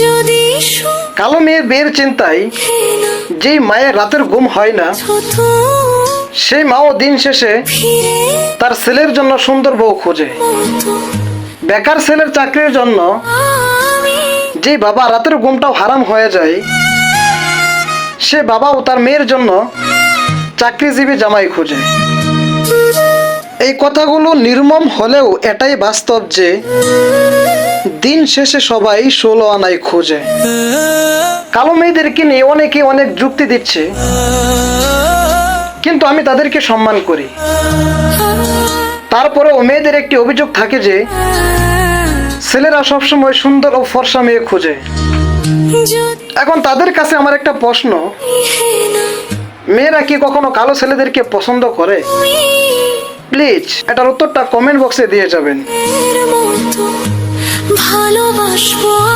যদি কালো মেয়ের বিয়ের চিন্তায় যেই মায়ের রাতের ঘুম হয় না সেই মাও দিন শেষে তার ছেলের জন্য সুন্দর বউ খোঁজে। বেকার ছেলের চাকরির জন্য যে বাবা রাতের ঘুমটাও হারাম হয়ে যায় সে বাবাও তার মেয়ের জন্য চাকরিজীবী জামাই খোঁজে। এই কথাগুলো নির্মম হলেও এটাই বাস্তব যে দিন শেষে সবাই ষোলো আনাই খোঁজে। কালো মেয়েদেরকে নিয়ে অনেকে অনেক যুক্তি দিচ্ছে। কিন্তু আমি তাদেরকে সম্মান করি। তারপরেও মেয়েদের একটি অভিযোগ থাকে যে, ছেলেরা সবসময় সুন্দর ও ফর্সা মেয়ে খোঁজে। এখন তাদের কাছে আমার একটা প্রশ্ন, মেয়েরা কি কখনো কালো ছেলেদেরকে পছন্দ করে? প্লিজ, এটার উত্তরটা কমেন্ট বক্সে দিয়ে যাবেন। 说